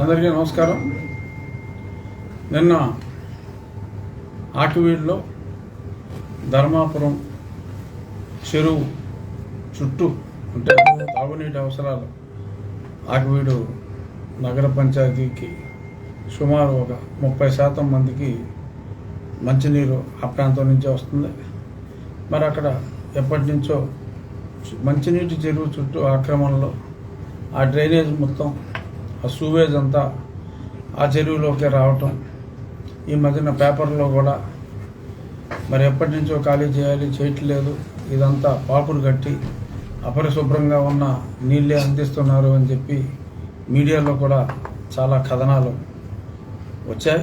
అందరికీ నమస్కారం. నిన్న ఆకివీడులో ధర్మాపురం చెరువు చుట్టూ అంటే తాగునీటి అవసరాలు ఆకివీడు నగర పంచాయతీకి సుమారు ఒక ముప్పై శాతం మందికి మంచినీరు ఆ ప్రాంతం నుంచే వస్తుంది. మరి అక్కడ ఎప్పటి నుంచో మంచినీటి చెరువు చుట్టూ ఆక్రమణలో ఆ డ్రైనేజ్ మొత్తం ఆ సూవేజ్ అంతా ఆ చెరువులోకి రావటం ఈ మధ్యన పేపర్లో కూడా. మరి ఎప్పటి నుంచో ఖాళీ చేయాలి చేయట్లేదు. ఇదంతా పాకుడు కట్టి అపరిశుభ్రంగా ఉన్న నీళ్ళే అందిస్తున్నారు అని చెప్పి మీడియాలో కూడా చాలా కథనాలు వచ్చాయి.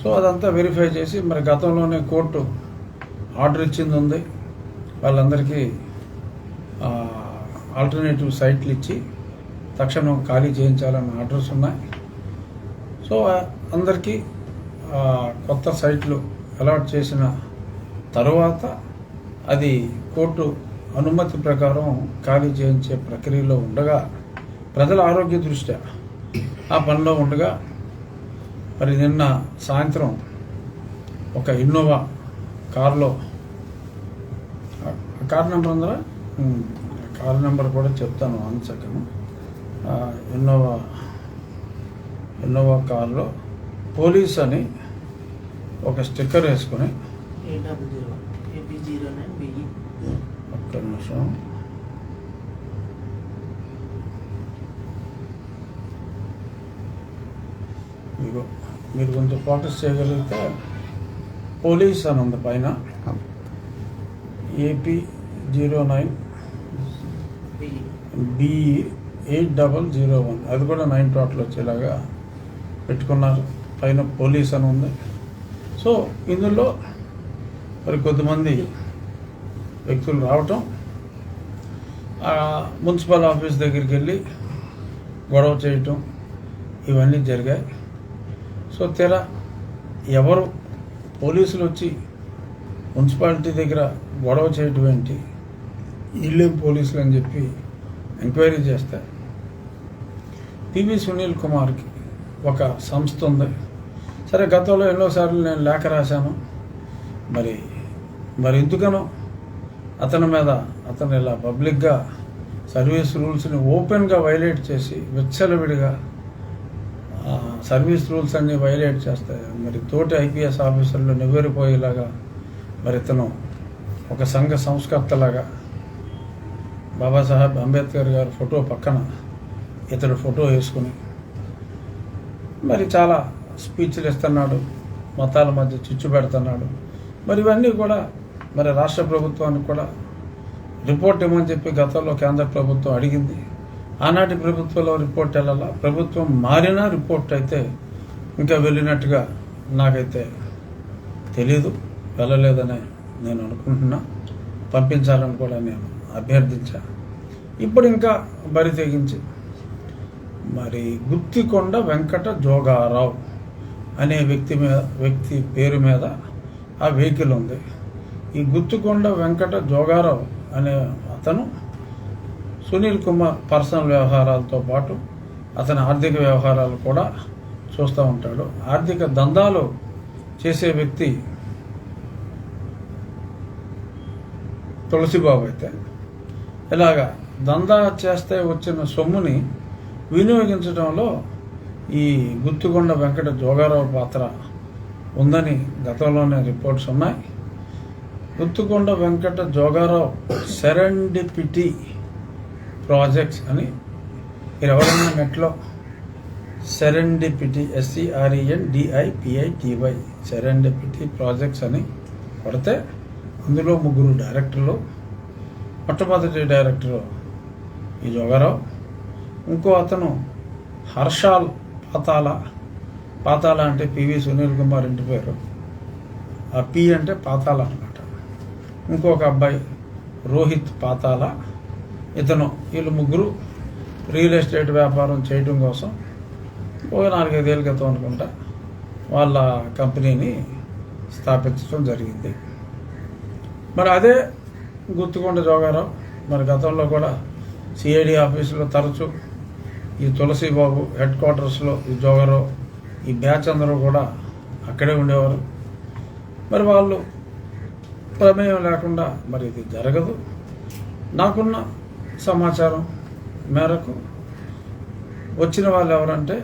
సో అదంతా వెరిఫై చేసి మరి గతంలోనే కోర్టు ఆర్డర్ ఇచ్చింది ఉంది. వాళ్ళందరికీ ఆల్టర్నేటివ్ సైట్లు ఇచ్చి తక్షణం ఖాళీ చేయించాలన్న ఆర్డర్స్ ఉన్నాయి. సో అందరికీ కొత్త సైట్లు అలాట్ చేసిన తరువాత అది కోర్టు అనుమతి ప్రకారం ఖాళీ చేయించే ప్రక్రియలో ఉండగా ప్రజల ఆరోగ్య దృష్ట్యా ఆ పనిలో ఉండగా మరి నిన్న సాయంత్రం ఒక ఇన్నోవా కారులో కార్ నెంబర్ ఉందా? కార్ నెంబర్ కూడా చెప్తాను వన్ సెకండ్. ఇన్నోవా ఇన్నోవా కార్లో పోలీస్ అని ఒక స్టిక్కర్ వేసుకొని బిఈ ఒక్క నిమిషం. ఇదిగో మీరు కొంచెం ఫోకస్ చేయగలిగితే పోలీస్ అని ఉంది పైన. AP zero nine BE eight double zero one. అది కూడా నైన్ టోటల్ వచ్చేలాగా పెట్టుకున్నారు. పైన పోలీస్ అని ఉంది. సో ఇందులో మరి కొద్దిమంది వ్యక్తులు రావటం మున్సిపల్ ఆఫీస్ దగ్గరికి వెళ్ళి గొడవ చేయటం ఇవన్నీ జరిగాయి. సో తెర ఎవరు పోలీసులు వచ్చి మున్సిపాలిటీ దగ్గర గొడవ చేయటం ఏంటి? వీళ్ళేం పోలీసులు అని చెప్పి ఎంక్వైరీ చేస్తారు. పివి సునీల్ కుమార్కి ఒక సంస్థ ఉంది. సరే గతంలో ఎన్నోసార్లు నేను లేఖ రాశాను. మరి మరి ఎందుకనో అతని మీద అతను ఇలా పబ్లిక్గా సర్వీస్ రూల్స్ని ఓపెన్గా వైలేట్ చేసి విచ్చలవిడిగా సర్వీస్ రూల్స్ అన్ని వైలేట్ చేస్తాయి మరి తోటి ఐపీఎస్ ఆఫీసర్లు నివ్వెరిపోయేలాగా మరి ఇతను ఒక సంఘ సంస్కర్తలాగా బాబాసాహెబ్ అంబేద్కర్ గారి ఫోటో పక్కన ఇతడు ఫోటో వేసుకుని. మరి చాలా స్పీచ్లు ఇస్తున్నాడు. మతాల మధ్య చిచ్చు పెడుతున్నాడు. మరి ఇవన్నీ కూడా మరి రాష్ట్ర ప్రభుత్వానికి కూడా రిపోర్ట్ ఇవ్వమని చెప్పి గతంలో కేంద్ర ప్రభుత్వం అడిగింది. ఆనాటి ప్రభుత్వంలో రిపోర్ట్ వెళ్ళాలా? ప్రభుత్వం మారినా రిపోర్ట్ అయితే ఇంకా వెళ్ళినట్టుగా నాకైతే తెలీదు. వెళ్ళలేదని నేను అనుకుంటున్నా. పంపించాలని కూడా నేను అభ్యర్థించాను ఇప్పుడు ఇంకా బరి తెగించి మరి గుత్తికొండ వెంకట జోగారావు అనే వ్యక్తి మీద వ్యక్తి పేరు మీద ఆ వెహికల్ ఉంది. ఈ గుత్తికొండ వెంకట జోగారావు అనే అతను సునీల్ కుమార్ పర్సనల్ వ్యవహారాలతో పాటు అతని ఆర్థిక వ్యవహారాలు కూడా చూస్తూ ఉంటాడు. ఆర్థిక దందాలు చేసే వ్యక్తి తులసిబాబు అయితే. ఇలాగా దందా చేస్తే వచ్చిన సొమ్ముని వినియోగించడంలో ఈ గుత్తుకొండ వెంకట జోగారావు పాత్ర ఉందని గతంలోనే రిపోర్ట్స్ ఉన్నాయి. గుత్తుకొండ వెంకట జోగారావు సెరెండిపిటీ ప్రాజెక్ట్స్ అని మీరు ఎవరైనా నెట్లో serendipity S C R E N D I P I T Y serendipity projects అని కొడితే అందులో ముగ్గురు డైరెక్టర్లు మొట్టమొదటి డైరెక్టరు ఈ జోగారావు. ఇంకో అతను హర్షాల్ పాతాల పాతాల అంటే పివి సునీల్ కుమార్ ఇంటి పేరు. ఆ పి అంటే పాతాల అనమాట ఇంకొక అబ్బాయి రోహిత్ పాతాల ఇతను వీళ్ళు ముగ్గురు రియల్ ఎస్టేట్ వ్యాపారం చేయడం కోసం ఒక నాలుగైదేళ్ళ క్రితం అనుకుంటా వాళ్ళ కంపెనీని స్థాపించడం జరిగింది. మరి అదే గుర్తుకొండ జోగారావు మరి గతంలో కూడా సిఐడి ఆఫీసులో తరచూ ఈ తులసిబాబు హెడ్ క్వార్టర్స్లో ఈ జోగరావు ఈ బ్యాచ్ అందరూ కూడా అక్కడే ఉండేవారు. మరి వాళ్ళు ప్రమేయం లేకుండా మరి ఇది జరగదు. నాకున్న సమాచారం మేరకు వచ్చిన వాళ్ళు ఎవరంటే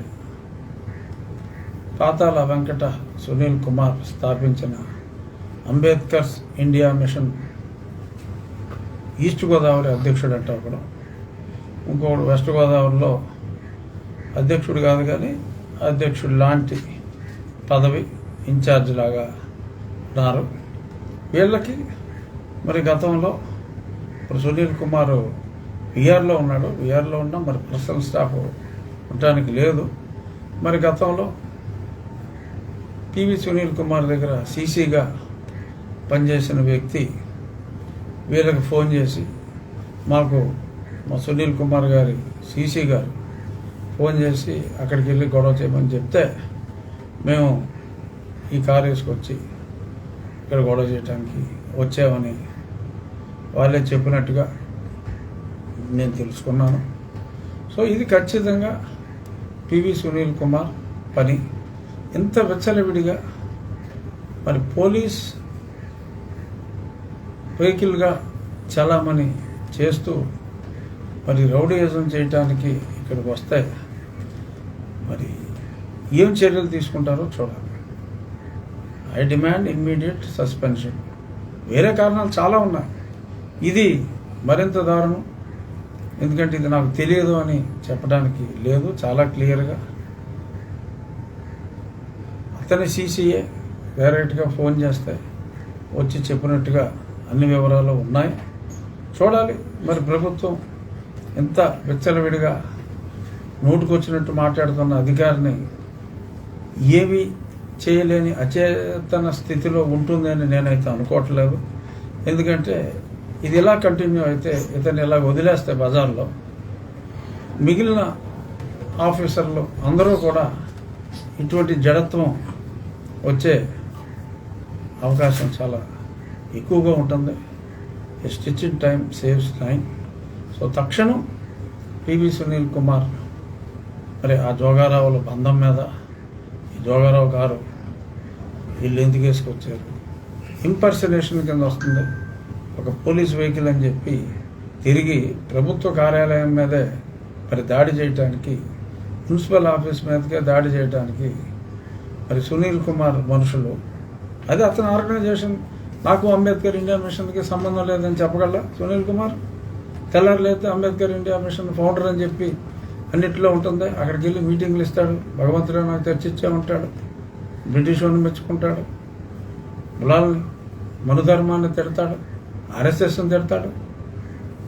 పాతాల వెంకట సునీల్ కుమార్ స్థాపించిన Ambedkar's India mission. East Godavari అధ్యక్షుడు అంట ఒకడు వెస్ట్ గోదావరిలో అధ్యక్షుడు కాదు కానీ అధ్యక్షుడు లాంటి పదవి ఇన్ఛార్జ్ లాగా ఉన్నారు. వీళ్ళకి మరి గతంలో ఇప్పుడు సునీల్ కుమార్ విఆర్లో ఉన్నాడు. విఆర్లో ఉన్నా మరి పర్సనల్ స్టాఫ్ ఉండటానికి లేదు. మరి గతంలో పివి సునీల్ కుమార్ దగ్గర సీసీగా పనిచేసిన వ్యక్తి వీళ్ళకి ఫోన్ చేసి మాకు మా సునీల్ కుమార్ గారి సీసీ గారు ఫోన్ చేసి అక్కడికి వెళ్ళి గొడవ చేయమని చెప్తే మేము ఈ కారు వేసుకొచ్చి ఇక్కడ గొడవ చేయడానికి వచ్చామని వాళ్ళే చెప్పినట్టుగా నేను తెలుసుకున్నాను. సో ఇది ఖచ్చితంగా పివి సునీల్ కుమార్ పని. ఇంత విచ్చలవిడిగా మరి పోలీస్ వెహికల్గా చలామణి చేస్తూ మరి రౌడీయిజం చేయటానికి ఇక్కడికి వస్తే ఏం చర్యలు తీసుకుంటారో చూడాలి. ఐ డిమాండ్ ఇమ్మీడియట్ సస్పెన్షన్ వేరే కారణాలు చాలా ఉన్నాయి. ఇది మరింత దారుణం. ఎందుకంటే ఇది నాకు తెలియదు అని చెప్పడానికి లేదు. చాలా క్లియర్గా అతని సీసీఏ డైరెక్ట్గా ఫోన్ చేస్తే వచ్చి చెప్పినట్టుగా అన్ని వివరాలు ఉన్నాయి. చూడాలి. మరి ప్రభుత్వం ఎంత విచ్చలవిడిగా నోటుకొచ్చినట్టు మాట్లాడుతున్న అధికారిని ఏమి చేయలేని అచేతన స్థితిలో ఉంటుందని నేనైతే అనుకోవట్లేదు. ఎందుకంటే ఇది ఇలా కంటిన్యూ అయితే ఇతన్ని ఇలా వదిలేస్తే బజార్లో మిగిలిన ఆఫీసర్లు అందరూ కూడా ఇటువంటి జడత్వం వచ్చే అవకాశం చాలా ఎక్కువగా ఉంటుంది. Stitching time saves time so తక్షణం పివి సునీల్ కుమార్ మరి ఆ జోగారావుల బంధం మీద జోగారావు గారు వీళ్ళు ఎందుకు వేసుకొచ్చారు? ఇంపర్సనేషన్ కింద వస్తుంది. ఒక పోలీస్ వెహికల్ అని చెప్పి తిరిగి ప్రభుత్వ కార్యాలయం మీదే మరి దాడి చేయటానికి మున్సిపల్ ఆఫీస్ మీదకే దాడి చేయడానికి మరి సునీల్ కుమార్ మనుషులు. అది అతని ఆర్గనైజేషన్. నాకు అంబేద్కర్ ఇండియా మిషన్కి సంబంధం లేదని చెప్పగల సునీల్ కుమార్? తెల్లారులైతే అంబేద్కర్ ఇండియా మిషన్ ఫౌండర్ అని చెప్పి అన్నింటిలో ఉంటుంది. అక్కడికి వెళ్ళి మీటింగ్లు ఇస్తాడు. భగవంతుడు నాకు తెచ్చిచ్చే ఉంటాడు బ్రిటిష్ వాడిని మెచ్చుకుంటాడు. కులాలని మనుధర్మాన్ని తిడతాడు. ఆర్ఎస్ఎస్ని తిడతాడు.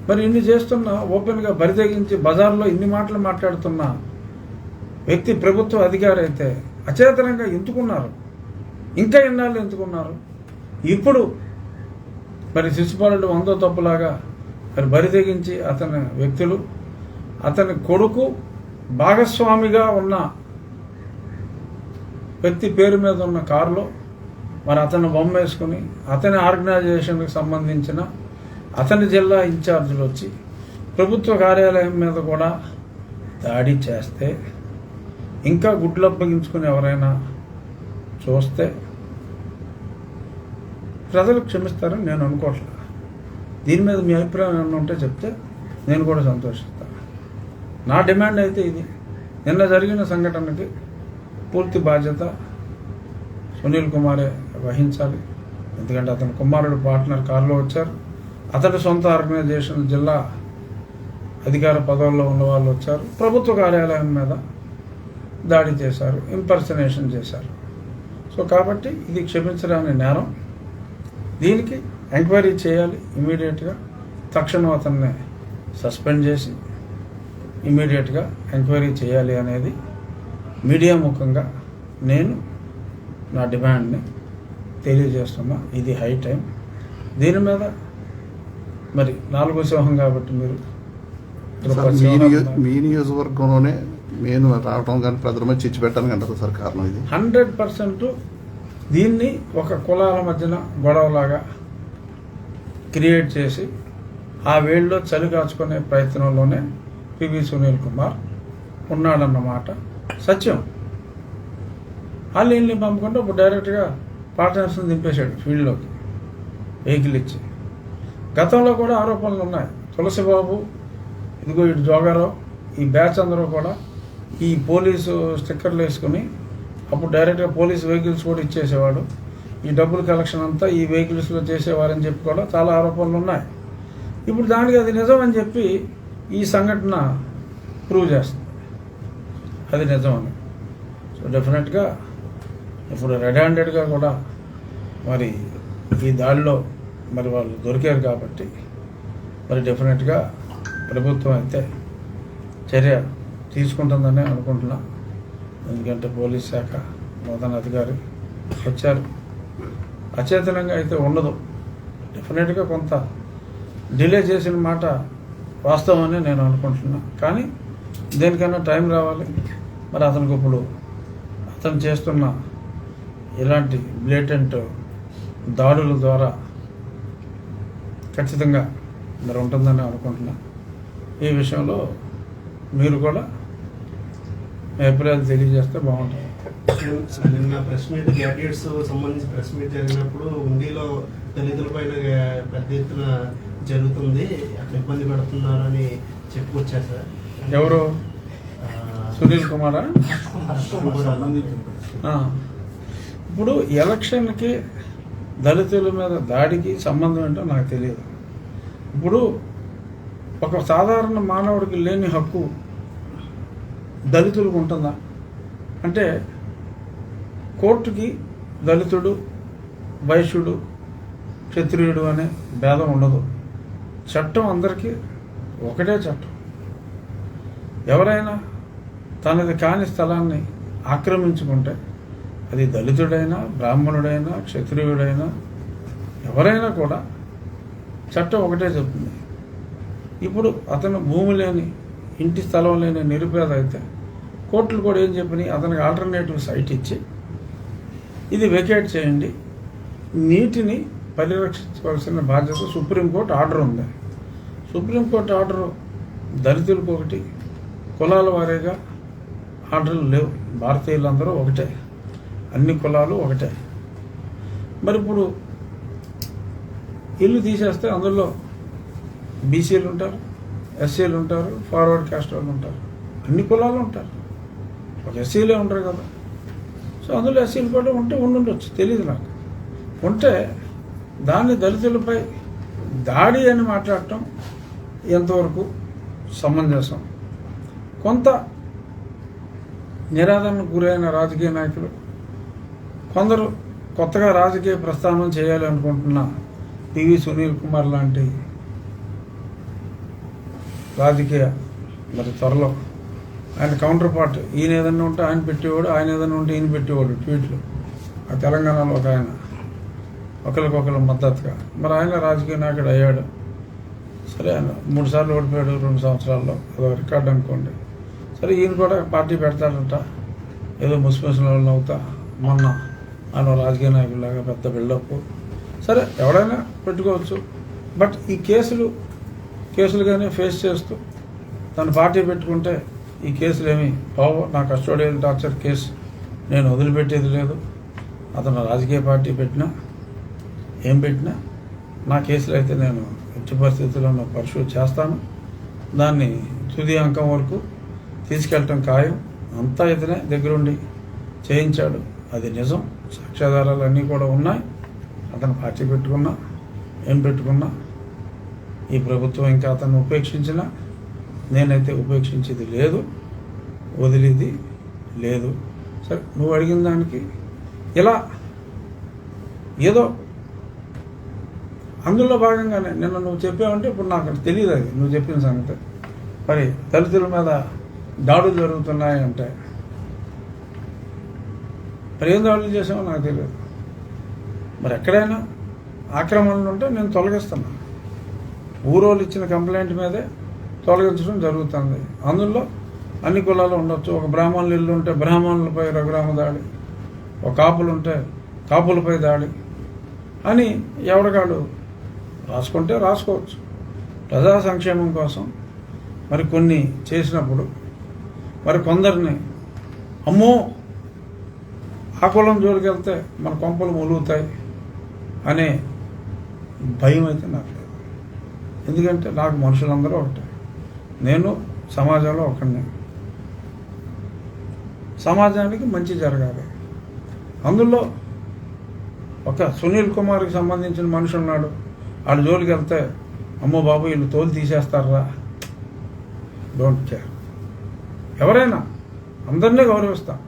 మరి ఇన్ని చేస్తున్నా ఓపెన్గా బరితెగించి బజార్లో ఇన్ని మాటలు మాట్లాడుతున్న వ్యక్తి ప్రభుత్వ అధికారి అయితే అచేతనంగా ఎందుకున్నారు? ఇంకా ఎన్నాళ్ళు ఎందుకున్నారు? ఇప్పుడు మరి శిశుపాలుడు వందో తప్పులాగా మరి బరి తెగించి అతని వ్యక్తులు అతని కొడుకు భాగస్వామిగా ఉన్న వ్యక్తి పేరు మీద ఉన్న కారులో మరి అతను బొమ్మేసుకుని అతని ఆర్గనైజేషన్కి సంబంధించిన అతని జిల్లా ఇన్ఛార్జీలు వచ్చి ప్రభుత్వ కార్యాలయం మీద కూడా దాడి చేస్తే ఇంకా గుడ్లు అప్పగించుకుని ఎవరైనా చూస్తే ప్రజలు క్షమిస్తారని నేను అనుకోవట్లేదు దీని మీద మీ అభిప్రాయం ఏమైనా ఉంటే చెప్తే నేను కూడా సంతోషిస్తాను. నా డిమాండ్ అయితే ఇది. నిన్న జరిగిన సంఘటనకి పూర్తి బాధ్యత సునీల్ కుమారే వహించాలి. ఎందుకంటే అతని కుమారుడు పార్ట్నర్ కారులో వచ్చారు. అతడి సొంత ఆర్గనైజేషన్ జిల్లా అధికార పదవుల్లో ఉన్న వాళ్ళు వచ్చారు. ప్రభుత్వ కార్యాలయం మీద దాడి చేశారు ఇంపర్సనేషన్ చేశారు. సో కాబట్టి ఇది క్షమించరాని నేరం. దీనికి ఎంక్వైరీ చేయాలి ఇమీడియట్గా. తక్షణం అతన్ని సస్పెండ్ చేసి ఇమీడియట్గా ఎంక్వైరీ చేయాలి అనేది మీడియా ముఖంగా నేను నా డిమాండ్ని తెలియజేస్తున్నా. ఇది హై టైం. దీని మీద మరి నాలుగో సింహం కాబట్టి మీరు మీ నియో- మీ నియోజకవర్గంలోనే నేను రావడం కానీ ప్రజల మీద చిచ్చు పెట్టడానికి అంటారు సార్ కారణం ఇది. హండ్రెడ్ పర్సెంట్ దీన్ని ఒక కులాల మధ్యన గొడవలాగా క్రియేట్ చేసి ఆ వేళ్ళలో చలి కాచుకునే ప్రయత్నంలోనే పివి సునీల్ కుమార్ ఉన్నాడన్నమాట సత్యం. వాళ్ళు వీళ్ళని పంపుకుంటే ఇప్పుడు డైరెక్ట్గా పార్ట్నర్స్ని దింపేశాడు ఫీల్డ్లోకి. వెహికల్ ఇచ్చి గతంలో కూడా ఆరోపణలు ఉన్నాయి. తులసిబాబు ఇదిగో ఇటు జోగారావు ఈ బ్యాచ్ అందరూ కూడా ఈ పోలీసు స్టిక్కర్లు వేసుకుని అప్పుడు డైరెక్ట్గా పోలీస్ వెహికల్స్ కూడా ఇచ్చేసేవాడు. ఈ డబ్బులు కలెక్షన్ అంతా ఈ వెహికల్స్లో చేసేవారని చెప్పి కూడా చాలా ఆరోపణలు ఉన్నాయి. ఇప్పుడు దానికి అది నిజం అని చెప్పి ఈ సంఘటన ప్రూవ్ చేస్తుంది. అది నిజం అని సో డెఫినెట్గా ఇప్పుడు రెడ్ హ్యాండెడ్గా కూడా మరి ఈ దాడిలో మరి వాళ్ళు దొరికారు కాబట్టి మరి డెఫినెట్గా ప్రభుత్వం అయితే చర్య తీసుకుంటుందని అనుకుంటున్నా. ఎందుకంటే పోలీస్ శాఖ నూతన అధికారి వచ్చారు. అచేతనంగా అయితే ఉండదు. డెఫినెట్గా కొంత డిలే చేసిన మాట వాస్తవమని నేను అనుకుంటున్నా. కానీ దేనికన్నా టైం రావాలి. మరి అతనికి ఇప్పుడు అతను చేస్తున్న ఇలాంటి బ్లేటెంట్ దాడుల ద్వారా ఖచ్చితంగా మరి ఉంటుందని అనుకుంటున్నా. ఈ విషయంలో మీరు కూడా అభిప్రాయాలు తెలియజేస్తే బాగుంటుంది. నిన్న ప్రెస్ మీట్ గ్రాడ్యుయేట్స్ సంబంధించి ప్రెస్ మీట్ జరిగినప్పుడు ఉండిలో దళితుల పైన పెద్ద ఎత్తున జరుగుతుంది అట్లా ఇబ్బంది పెడుతున్నారు అని చెప్పుకొచ్చారు సార్. ఎవరు? సునీల్ కుమారా. ఇప్పుడు ఎలక్షన్కి దళితుల మీద దాడికి సంబంధం ఏంటో నాకు తెలియదు. ఇప్పుడు ఒక సాధారణ మానవుడికి లేని హక్కు దళితులకు ఉంటుందా? అంటే కోర్టుకి దళితుడు వైశ్యుడు క్షత్రియుడు అనే భేదం ఉండదు. చట్టం అందరికీ ఒకటే చట్టం. ఎవరైనా తనది కాని స్థలాన్ని ఆక్రమించుకుంటే అది దళితుడైనా బ్రాహ్మణుడైనా క్షత్రియుడైనా ఎవరైనా కూడా చట్టం ఒకటే చెప్తుంది. ఇప్పుడు అతను భూమి లేని ఇంటి స్థలం లేని నిరుపేద అయితే కోర్టులు కూడా ఏం చెప్పినాయి? అతనికి ఆల్టర్నేటివ్ సైట్ ఇచ్చి ఇది వెకేట్ చేయండి. నీటిని పరిరక్షించవలసిన బాధ్యత సుప్రీంకోర్టు ఆర్డర్ ఉంది. సుప్రీంకోర్టు ఆర్డర్ దళితులకు ఒకటి కులాల వారీగా ఆర్డర్లు లేవు. భారతీయులందరూ ఒకటే. అన్ని కులాలు ఒకటే. మరి ఇప్పుడు ఇల్లు తీసేస్తే అందులో బీసీలు ఉంటారు ఎస్సీలు ఉంటారు ఫార్వర్డ్ క్యాస్ట్ వాళ్ళు ఉంటారు. అన్ని కులాలు ఉంటారు. ఒక ఎస్సీలే ఉంటారు కదా. సో అందులో ఎస్సీలు కూడా ఉంటే ఉండుండొచ్చు. తెలియదు నాకు. ఉంటే దాన్ని దళితులపై దాడి అని మాట్లాడటం ఎంతవరకు సమంజసం? కొంత నిరాదరణకు గురైన రాజకీయ నాయకులు కొందరు కొత్తగా రాజకీయ ప్రస్థానం చేయాలనుకుంటున్న పివి సునీల్ కుమార్ లాంటి రాజకీయ మరి త్వరలో ఆయన కౌంటర్ పార్ట్ ఈయన ఏదన్నా ఉంటే ఆయన పెట్టేవాడు ఆయన ఏదన్నా ఉంటే ఈయన పెట్టేవాడు ట్వీట్లు. ఆ తెలంగాణలో ఒక ఆయన. ఒకరికొకరు మద్దతుగా. మరి ఆయన రాజకీయ నాయకుడు అయ్యాడు. సరే ఆయన మూడు సార్లు ఓడిపోయాడు రెండు సంవత్సరాల్లో. అదో రికార్డు అనుకోండి. సరే ఈయన కూడా పార్టీ పెడతాడంట. ఏదో ముస్లింల వాళ్ళు అవుతా మొన్న ఆయన రాజకీయ నాయకులాగా పెద్ద బిల్డప్. సరే ఎవడైనా పెట్టుకోవచ్చు. బట్ ఈ కేసులు కేసులుగానే ఫేస్ చేస్తూ తను పార్టీ పెట్టుకుంటే ఈ కేసులు ఏమి బాబు నా కస్టోడియల్ టార్చర్ కేసు నేను వదిలిపెట్టేది లేదు. అతను రాజకీయ పార్టీ పెట్టినా ఏం పెట్టినా? నా కేసులు అయితే నేను ఎట్టి పరిస్థితుల్లో పర్సూ చేస్తాను. దాన్ని తుది అంకం వరకు తీసుకెళ్ళటం ఖాయం. అంతా ఇతనే దగ్గరుండి చేయించాడు. అది నిజం. సాక్ష్యాధారాలు అన్నీ కూడా ఉన్నాయి. అతను పార్టీ పెట్టుకున్నా ఏం పెట్టుకున్నా ఈ ప్రభుత్వం ఇంకా అతను ఉపేక్షించిన నేనైతే ఉపేక్షించేది లేదు వదిలేది లేదు. సరే నువ్వు అడిగిన దానికి ఇలా ఏదో అందులో భాగంగానే నిన్న నువ్వు చెప్పావంటే ఇప్పుడు నాకు తెలియదు అది నువ్వు చెప్పిన సంగతి. మరి దళితుల మీద దాడులు జరుగుతున్నాయి అంటే మరి ఏం దాడులు చేసామో నాకు తెలియదు మరి ఎక్కడైనా ఆక్రమణలు ఉంటే నేను తొలగిస్తున్నాను ఊరోళ్ళు ఇచ్చిన కంప్లైంట్ మీదే తొలగించడం జరుగుతుంది. అందులో అన్ని కులాలు ఉండొచ్చు. ఒక బ్రాహ్మణులు ఇల్లు ఉంటే బ్రాహ్మణులపై రఘురామ దాడి ఒక కాపులు ఉంటే కాపులపై దాడి అని ఎవరికాడు రాసుకుంటే రాసుకోవచ్చు. ప్రజా సంక్షేమం కోసం మరి కొన్ని చేసినప్పుడు మరి కొందరిని అమ్మో ఆ కులం జోలికి వెళ్తే మన కొంపలు మొలుగుతాయి అనే భయం అయితే నాకు లేదు. ఎందుకంటే నాకు మనుషులందరూ ఒకటే. నేను సమాజంలో ఒకడిని. సమాజానికి మంచి జరగాలి. అందులో ఒక సునీల్ కుమార్కి సంబంధించిన మనిషి ఉన్నాడు. వాళ్ళ జోలికి వెళ్తే అమ్మో బాబు వీళ్ళు తోలు తీసేస్తారా డోంట్ కేర్ ఎవరైనా అందరినీ గౌరవిస్తాం.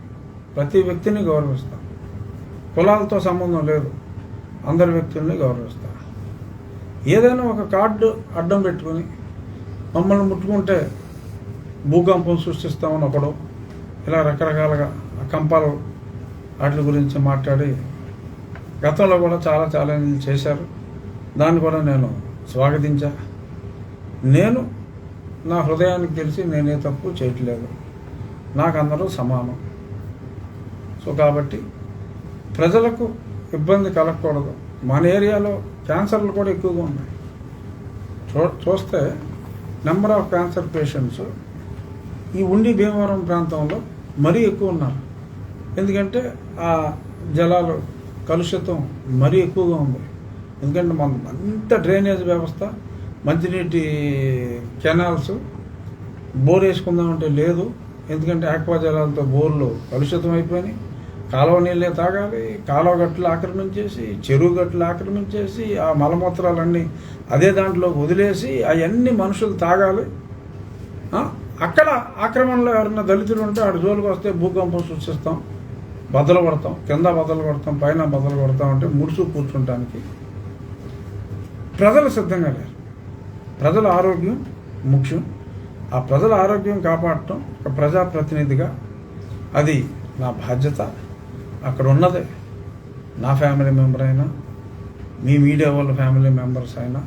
ప్రతి వ్యక్తిని గౌరవిస్తాం. కులాలతో సంబంధం లేదు. అందరి వ్యక్తుల్ని గౌరవిస్తాం. ఏదైనా ఒక కార్డు అడ్డం పెట్టుకొని మమ్మల్ని ముట్టుకుంటే భూకంపం సృష్టిస్తామని ఒకడు ఇలా రకరకాలుగా ఆ కంపాలు వాటి గురించి మాట్లాడి గతంలో కూడా చాలా ఛాలెంజ్లు చేశారు. దాన్ని కూడా నేను స్వాగతించా. నేను నా హృదయానికి తెలిసి నేనే తప్పు చేయట్లేదు. నాకు అందరూ సమానం. సో కాబట్టి ప్రజలకు ఇబ్బంది కలగకూడదు. మన ఏరియాలో క్యాన్సర్లు కూడా ఎక్కువగా ఉన్నాయి. చూ చూస్తే నెంబర్ ఆఫ్ క్యాన్సర్ పేషెంట్స్ ఈ ఉండి భీమవరం ప్రాంతంలో మరీ ఎక్కువ ఉన్నారు. ఎందుకంటే ఆ జలాలు కలుషితం మరీ ఎక్కువగా ఉంది. ఎందుకంటే మన అంత డ్రైనేజ్ వ్యవస్థ మంచినీటి కెనాల్స్ బోర్ వేసుకుందామంటే లేదు. ఎందుకంటే ఆక్వా జలాలతో బోర్లు కలుషితం అయిపోయినాయి. కాలువ నీళ్ళే తాగాలి కాలువ గట్లు ఆక్రమించేసి చెరువు గట్లు ఆక్రమించేసి ఆ మలమూత్రాలన్నీ అదే దాంట్లో వదిలేసి అవన్నీ మనుషులు తాగాలి. అక్కడ ఆక్రమణలో ఎవరైనా దళితులు ఉంటే ఆడు జోలికి వస్తే భూకంపం సృష్టిస్తాం. బద్దలు కొడతాం కింద బద్దలు కొడతాం పైన బద్దలు కొడతాం అంటే ముడుచు కూర్చుంటానికి. ప్రజలు సిద్ధంగా లేరు. ప్రజల ఆరోగ్యం ముఖ్యం. ఆ ప్రజల ఆరోగ్యం కాపాడటం ఒక ప్రజాప్రతినిధిగా అది నా బాధ్యత. అక్కడ ఉన్నదే నా ఫ్యామిలీ మెంబర్ అయినా మీ మీడియా వాళ్ళ ఫ్యామిలీ మెంబర్స్ అయినా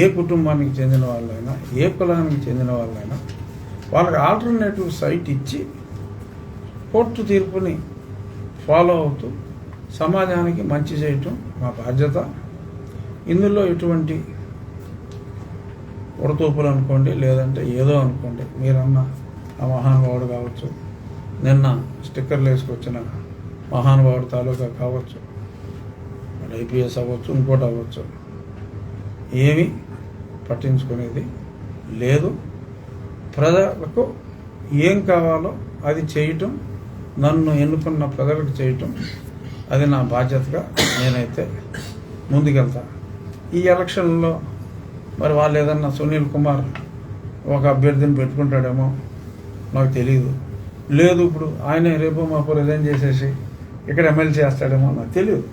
ఏ కుటుంబానికి చెందిన వాళ్ళైనా ఏ కులానికి చెందిన వాళ్ళైనా వాళ్ళకి ఆల్టర్నేటివ్ సైట్ ఇచ్చి కోర్టు తీర్పుని ఫాలో అవుతూ సమాజానికి మంచి చేయటం మా బాధ్యత. ఇందులో ఎటువంటి ఉడతూపులు అనుకోండి లేదంటే ఏదో అనుకోండి మీరన్న ఆ మహానుభావుడు కావచ్చు నిన్న స్టిక్కర్లు వేసుకొచ్చిన మహానుభావుడు తాలూకా కావచ్చు ఐపీఎస్ అవ్వచ్చు ఇంకోటి అవ్వచ్చు ఏమీ పట్టించుకునేది లేదు. ప్రజలకు ఏం కావాలో అది చేయటం నన్ను ఎన్నుకున్న ప్రజలకు చేయటం అది నా బాధ్యతగా నేనైతే ముందుకెళ్తాను ఈ ఎలక్షన్లో మరి వాళ్ళు ఏదన్నా సునీల్ కుమార్ ఒక అభ్యర్థిని పెట్టుకుంటాడేమో నాకు తెలియదు లేదు ఇప్పుడు ఆయనే రేపు మాకు రిజైన్ చేసేసి ఇక్కడ ఎమ్మెల్యే చేస్తాడేమో నాకు తెలియదు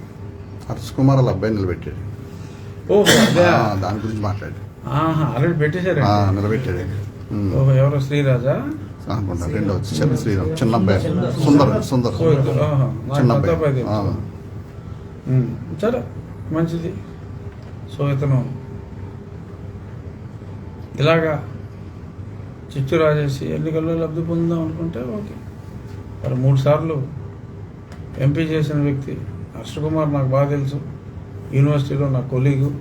హర్ష్ కుమార్ వాళ్ళ అబ్బాయి నిలబెట్టాడు. ఓహో దాని గురించి మాట్లాడు ఆల్రెడీ పెట్టేశారు నిలబెట్టాడు. ఓహో ఎవరో? శ్రీరాజా? అనుకుంటా రెండో చిన్న శ్రీరామ్ చిన్న అబ్బాయి. సుందర్ సుందర్. చిన్న అబ్బాయి. సరే మంచిది. సో ఇతను ఇలాగా చిచ్చు రాజేసి ఎన్నికల్లో లబ్ధి పొందుదాం అనుకుంటే ఓకే. మరి మూడు సార్లు ఎంపీ చేసిన వ్యక్తి హర్ష కుమార్ నాకు బాగా తెలుసు. యూనివర్సిటీలో నా కొలీగు.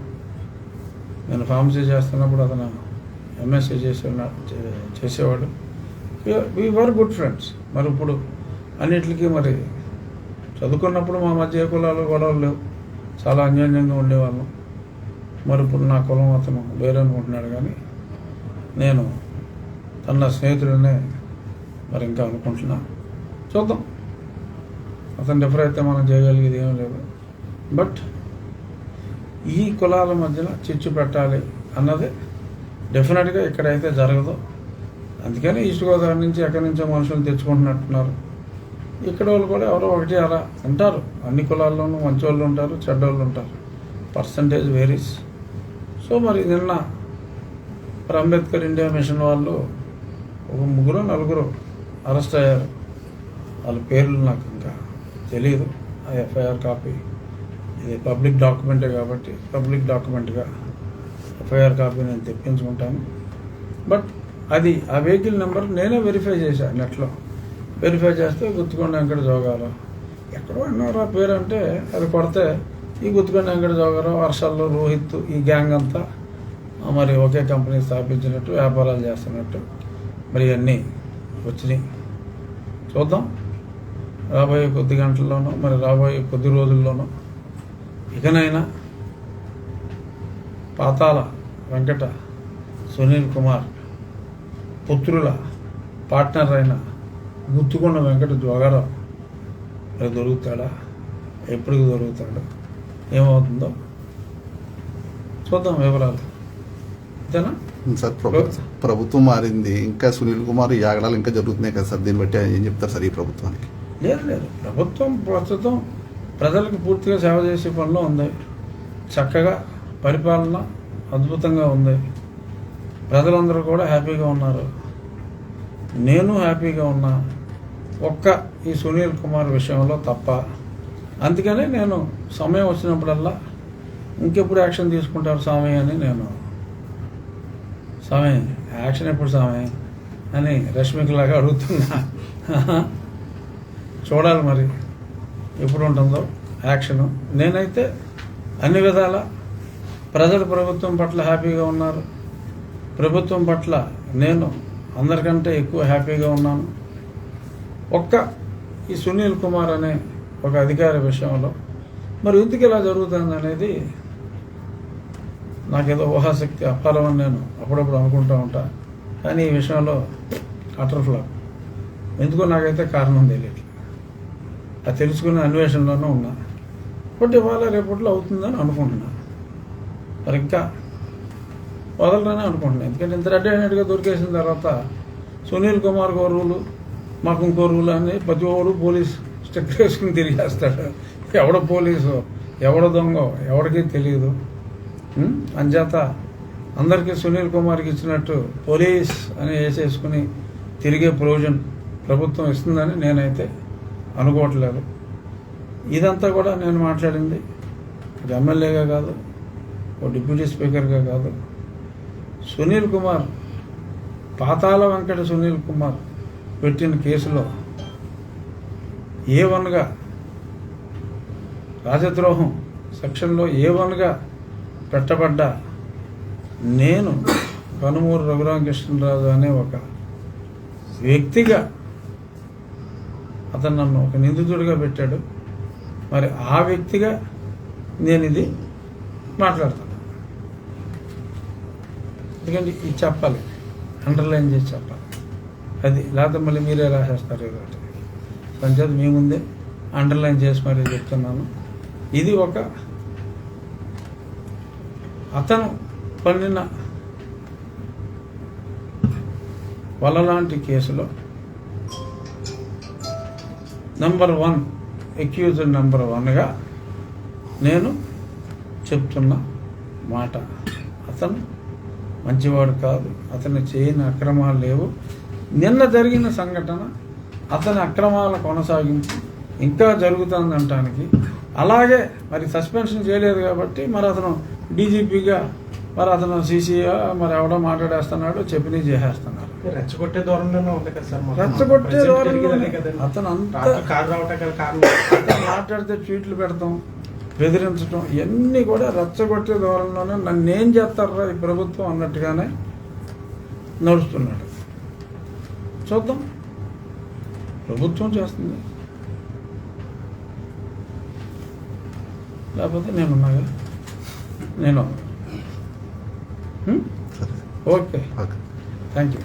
నేను ఫార్మసీ చేస్తున్నప్పుడు అతను ఎంఎస్సీ చేసే చేసేవాడు. వీ వర్ గుడ్ ఫ్రెండ్స్ మరి ఇప్పుడు అన్నిటికీ మరి చదువుకున్నప్పుడు మా మధ్య కులాలు గొడవలు లేవు. చాలా అన్యోన్యంగా ఉండేవాళ్ళం. మరి ఇప్పుడు నా కులం అతను వేరే అనుకుంటున్నాడు కానీ నేను తన స్నేహితుడనే మరి ఇంకా అనుకుంటున్నా. చూద్దాం. అతను రిఫర్ అయితే మనం చేయగలిగేది ఏం లేదు. బట్ ఈ కులాల మధ్యన చిచ్చు పెట్టాలి అన్నది డెఫినెట్గా ఇక్కడైతే జరగదు. అందుకని ఈస్ట్ గోదావరి నుంచి ఎక్కడి నుంచో మనుషులు తెచ్చుకుంటున్నట్టున్నారు. ఇక్కడ వాళ్ళు కూడా ఎవరో ఒకటి అలా ఉంటారు. అన్ని కులాల్లోనూ మంచి వాళ్ళు ఉంటారు చెడ్డోళ్ళు ఉంటారు. Percentage varies. సో మరి నిన్న మరి అంబేద్కర్ ఇండియా మిషన్ వాళ్ళు ఒక ముగ్గురు నలుగురు అరెస్ట్ అయ్యారు. వాళ్ళ పేర్లు నాకు ఇంకా తెలియదు ఆ ఎఫ్ఐఆర్ కాపీ ఇది పబ్లిక్ డాక్యుమెంటే కాబట్టి పబ్లిక్ డాక్యుమెంట్గా ఎఫ్ఐఆర్ కాపీ నేను తెప్పించుకుంటాను. బట్ అది ఆ వెహికల్ నెంబర్ నేనే వెరిఫై చేశాను నెట్లో. వెరిఫై చేస్తే గుర్తుకొండ వెంకట జోగాలు ఎక్కడో అన్నారు ఆ పేరు అంటే అది కొడితే ఈ గుత్తుకొని వెంకట జోగారావు వర్షాల్లో రోహిత్ ఈ గ్యాంగ్ అంతా మరి ఒకే కంపెనీ స్థాపించినట్టు వ్యాపారాలు చేస్తున్నట్టు మరి అన్నీ వచ్చినాయి. చూద్దాం. రాబోయే కొద్ది గంటల్లోనూ మరి రాబోయే కొద్ది రోజుల్లోనూ ఇకనైనా పాతాల వెంకట సునీల్ కుమార్ పుత్రుల పార్ట్నర్ అయిన గుత్తుకొండ వెంకట జోగారావు మరి దొరుకుతాడా? ఎప్పటికి దొరుకుతాడు? ఏమవుతుందో? చూద్దాం వివరాలు. అంతేనా? సార్ ప్రభుత్వం ప్రభుత్వం మారింది. ఇంకా సునీల్ కుమార్ ఈ ఆగడాలు ఇంకా జరుగుతున్నాయి కదా సార్. దీన్ని బట్టి ఏం చెప్తారు సార్ ఈ ప్రభుత్వానికి? లేదు లేదు. ప్రభుత్వం ప్రస్తుతం ప్రజలకు పూర్తిగా సేవ చేసే పనిలో ఉంది. చక్కగా పరిపాలన అద్భుతంగా ఉంది. ప్రజలందరూ కూడా హ్యాపీగా ఉన్నారు. నేను హ్యాపీగా ఉన్నా. ఒక్క ఈ సునీల్ కుమార్ విషయంలో తప్ప అందుకనే నేను సమయం వచ్చినప్పుడల్లా ఇంకెప్పుడు యాక్షన్ తీసుకుంటారు స్వామి అని నేను స్వామి యాక్షన్ ఎప్పుడు స్వామి అని రష్మికలాగా అడుగుతున్నా. చూడాలి మరి ఎప్పుడు ఉంటుందో యాక్షను. నేనైతే అన్ని విధాల ప్రజలు ప్రభుత్వం పట్ల హ్యాపీగా ఉన్నారు. ప్రభుత్వం పట్ల నేను అందరికంటే ఎక్కువ హ్యాపీగా ఉన్నాను. ఒక్క ఈ సునీల్ కుమార్ అనే ఒక అధికారి విషయంలో. మరి ఎందుకు ఇలా జరుగుతుంది అనేది నాకేదో ఊహాశక్తి అప్పాలమని నేను అప్పుడప్పుడు అనుకుంటూ ఉంటా. కానీ ఈ విషయంలో అటర్ ఫ్లాప్. ఎందుకో నాకైతే కారణం తెలియట్లేదు అది తెలుసుకునే అన్వేషణలోనూ ఉన్నా. బట్ ఇవాళ రేపట్లో అవుతుందని అనుకుంటున్నా. మరి ఇంకా వదలరని అనుకుంటున్నాను ఎందుకంటే ఇంత రెడ్డి అయినట్టుగా దొరికేసిన తర్వాత సునీల్ కుమార్ గో రూలు మాకు ఇంకో రూల్ అని ప్రతి ఒక్కరు పోలీస్ స్టెప్ వేసుకుని తిరిగేస్తాడు ఎవడ పోలీసు ఎవడ దొంగ ఎవడికి తెలియదు అంచేత అందరికీ సునీల్ కుమార్కి ఇచ్చినట్టు పోలీస్ అని వేసేసుకుని తిరిగే ప్రొవిజన్ ప్రభుత్వం ఇస్తుందని నేనైతే అనుకోవట్లేదు. ఇదంతా కూడా నేను మాట్లాడింది ఒక ఎమ్మెల్యేగా కాదు ఒక డిప్యూటీ స్పీకర్గా కాదు. సునీల్ కుమార్ పాతాల వెంకట సునీల్ కుమార్ పెట్టిన కేసులో ఏ వన్గా రాజద్రోహం సెక్షన్లో ఏ వన్గా పెట్టబడ్డ నేను కనుమూరు రఘురామకృష్ణరాజు అనే ఒక వ్యక్తిగా అతను నన్ను ఒక నిందితుడిగా పెట్టాడు. మరి ఆ వ్యక్తిగా నేను ఇది మాట్లాడతాను ఎందుకంటే ఇది చెప్పాలి. అండర్లైన్ చేసి చెప్పాలి. అది లేకపోతే మళ్ళీ మీరే రాసేస్తారు ఏదో ఒకటి మీ ముందే అండర్లైన్ చేసి మరీ చెప్తున్నాను. ఇది ఒక అతను పండిన వలలాంటి కేసులో నెంబర్ వన్ అక్యూజ్డ్ నెంబర్ వన్గా నేను చెప్తున్న మాట. అతను మంచివాడు కాదు. అతను చేయని అక్రమాలు లేవు. నిన్న జరిగిన సంఘటన అతని అక్రమాల కొనసాగింపు ఇంకా జరుగుతుందంటానికి. అలాగే మరి సస్పెన్షన్ చేయలేదు కాబట్టి మరి అతను డీజీపీగా మరి అతను సీసీగా మరి ఎవడో మాట్లాడేస్తున్నాడు చెప్పినవి చేసేస్తున్నారు. రెచ్చగొట్టే దూరంలోనే ఉంది కదా సార్. రెచ్చగొట్టే కదండి. అతను అంత- మాట్లాడితే ట్వీట్లు పెడతాం బెదిరించడం ఇవన్నీ కూడా రెచ్చగొట్టే ధోరణిలోనే నన్ను ఏం చేస్తారా ఈ ప్రభుత్వం అన్నట్టుగానే నడుస్తున్నాడు. చూద్దాం. ప్రభుత్వం చేస్తుంది. లేకపోతే నేనున్నాగా నేను. హ్మ్? సరే ఓకే. ఓకే. Thank you